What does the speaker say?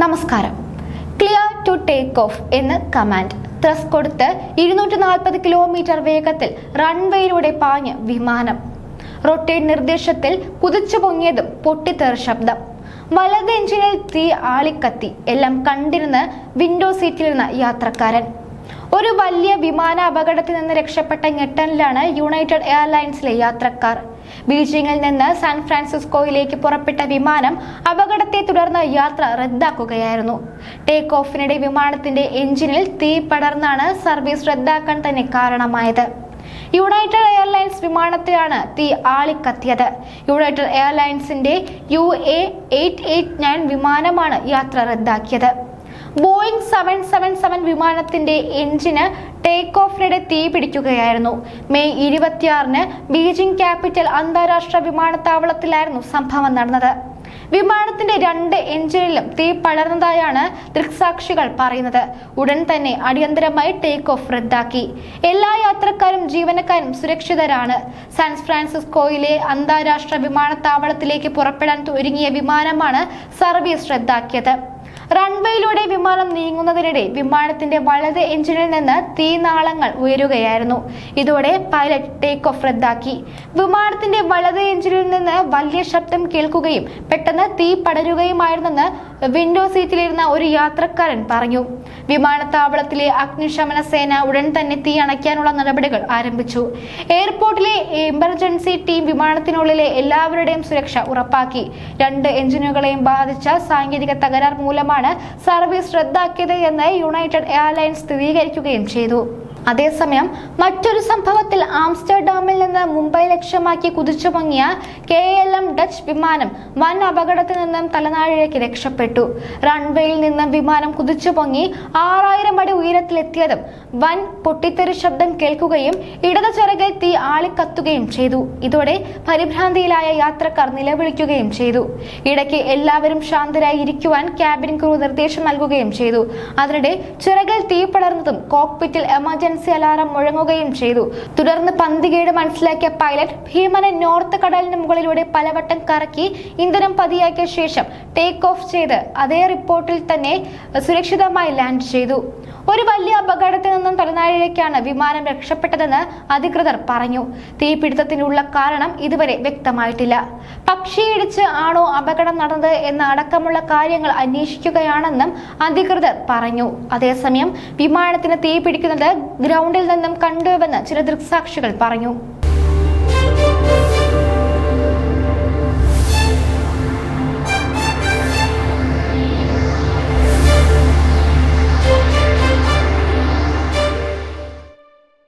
നമസ്കാരം. Clear to take off എന്ന് command thrust കൊടുത്ത് ഇരുന്നൂറ്റി നാൽപ്പത് കിലോമീറ്റർ വേഗത്തിൽ റൺവേയിലൂടെ പാഞ്ഞ് വിമാനം. റൊട്ടേഡ് നിർദ്ദേശത്തിൽ കുതിച്ചു പൊങ്ങിയതും പൊട്ടിത്തെറ ശബ്ദം. വലത് എഞ്ചിനിൽ തീ ആളിക്കത്തി. എല്ലാം കണ്ടിരുന്ന് വിൻഡോ സീറ്റിലിരുന്ന യാത്രക്കാരൻ. ഒരു വലിയ വിമാന അപകടത്തിൽ നിന്ന് രക്ഷപ്പെട്ട ഞെട്ടനിലാണ് യുണൈറ്റഡ് എയർലൈൻസിലെ യാത്രക്കാർ. ബീജിംഗിൽ നിന്ന് സാൻ ഫ്രാൻസിസ്കോയിലേക്ക് പുറപ്പെട്ട വിമാനം അപകടത്തെ തുടർന്ന് യാത്ര റദ്ദാക്കുകയായിരുന്നു. ടേക്ക് ഓഫിനിടെ വിമാനത്തിന്റെ എഞ്ചിനിൽ തീ പടർന്നാണ് സർവീസ് റദ്ദാക്കാൻ തന്നെ കാരണമായത്. യുണൈറ്റഡ് എയർലൈൻസ് വിമാനത്തിലാണ് തീ ആളിക്കത്തിയത്. United എയർലൈൻസിന്റെ U A eight eight nine വിമാനമാണ് യാത്ര റദ്ദാക്കിയത്. ബോയിങ് സെവൻ സെവൻ സെവൻ വിമാനത്തിന്റെ എഞ്ചിന് ടേക്ക് ഓഫിനിടെ തീ പിടിക്കുകയായിരുന്നു. മെയ് ഇരുപത്തിയാറിന് ബീജിംഗ് ക്യാപിറ്റൽ അന്താരാഷ്ട്ര വിമാനത്താവളത്തിലായിരുന്നു സംഭവം നടന്നത്. വിമാനത്തിന്റെ രണ്ട് എഞ്ചിനിലും തീ പടർന്നതായാണ് ദൃക്സാക്ഷികൾ പറയുന്നത്. ഉടൻ തന്നെ അടിയന്തരമായി ടേക്ക് ഓഫ് റദ്ദാക്കി. എല്ലാ യാത്രക്കാരും ജീവനക്കാരും സുരക്ഷിതരാണ്. സാൻ ഫ്രാൻസിസ്കോയിലെ അന്താരാഷ്ട്ര വിമാനത്താവളത്തിലേക്ക് പുറപ്പെടാൻ ഒരുങ്ങിയ വിമാനമാണ് സർവീസ് റദ്ദാക്കിയത്. റൺവേയിലൂടെ വിമാനം നീങ്ങുന്നതിനിടെ വിമാനത്തിന്റെ വലത് എഞ്ചിനിൽ നിന്ന് തീനാളങ്ങൾ ഉയരുകയായിരുന്നു. ഇതോടെ പൈലറ്റ് ടേക്ക് ഓഫ് റദ്ദാക്കി. വിമാനത്തിന്റെ വലത് എഞ്ചിനിൽ നിന്ന് വലിയ ശബ്ദം കേൾക്കുകയും പെട്ടെന്ന് തീ പടരുകയുമായിരുന്നെന്ന് വിൻഡോ സീറ്റിലിരുന്ന ഒരു യാത്രക്കാരൻ പറഞ്ഞു. വിമാനത്താവളത്തിലെ അഗ്നിശമന സേന ഉടൻ തന്നെ തീ അണയ്ക്കാനുള്ള നടപടികൾ ആരംഭിച്ചു. എയർപോർട്ടിലെ എമർജൻസി ടീം വിമാനത്തിനുള്ളിലെ എല്ലാവരുടെയും സുരക്ഷ ഉറപ്പാക്കി. രണ്ട് എഞ്ചിനുകളെയും ബാധിച്ച സാങ്കേതിക തകരാർ മൂലമാണ് സർവീസ് റദ്ദാക്കിയത് എന്ന് യുണൈറ്റഡ് എയർലൈൻസ് സ്ഥിരീകരിക്കുകയും ചെയ്തു. അതേസമയം മറ്റൊരു സംഭവത്തിൽ ആംസ്റ്റർഡാമിൽ നിന്ന് മുംബൈ ലക്ഷ്യമാക്കി കുതിച്ചു പൊങ്ങിയ കെ എൽ എം ഡച്ച് വിമാനം വൻ അപകടത്തിൽ നിന്നും തലനാഴിലേക്ക് രക്ഷപ്പെട്ടു. റൺവേയിൽ നിന്നും വിമാനം കുതിച്ചു പൊങ്ങി ആറായിരം അടി ഉയരത്തിലെത്തിയതും വൻ പൊട്ടിത്തെറി ശബ്ദം കേൾക്കുകയും ഇടത് ചിറകിൽ തീ ആളിക്കത്തുകയും ചെയ്തു. ഇതോടെ പരിഭ്രാന്തിയിലായ യാത്രക്കാർ നിലവിളിക്കുകയും ചെയ്തു. ഇടയ്ക്ക് എല്ലാവരും ശാന്തരായി ഇരിക്കുവാൻ ക്യാബിൻ ക്രൂ നിർദ്ദേശം നൽകുകയും ചെയ്തു. അതിനിടെ ചിറകിൽ തീ പടർന്നതും കോക്പിറ്റിൽ എമർജൻസി അലാറം മുഴങ്ങുകയും ചെയ്തു. തുടർന്ന് പന്തികേട് മനസ്സിലാക്കിയ പൈലറ്റ് ഭീമനെ നോർത്ത് കടലിന് മുകളിലൂടെ പലവട്ടം കറക്കി ഇന്ധനം പതിയാക്കിയ ശേഷം ടേക്ക് ഓഫ് ചെയ്ത് അതേ റിപ്പോർട്ടിൽ തന്നെ സുരക്ഷിതമായി ലാൻഡ് ചെയ്തു. ഒരു വലിയ അപകടത്തിൽ നിന്നും തലനാഴിലേക്കാണ് വിമാനം രക്ഷപ്പെട്ടതെന്ന് അധികൃതർ പറഞ്ഞു. തീപിടുത്തത്തിനുള്ള കാരണം ഇതുവരെ വ്യക്തമായിട്ടില്ല. പക്ഷിയിടിച്ച് ആണോ അപകടം നടന്നത് എന്ന അടക്കമുള്ള കാര്യങ്ങൾ അന്വേഷിക്കുകയാണെന്നും അധികൃതർ പറഞ്ഞു. അതേസമയം വിമാനത്തിന് തീ പിടിക്കുന്നത് ഗ്രൗണ്ടിൽ നിന്നും കണ്ടുവെന്ന് ചില ദൃക്സാക്ഷികൾ പറഞ്ഞു.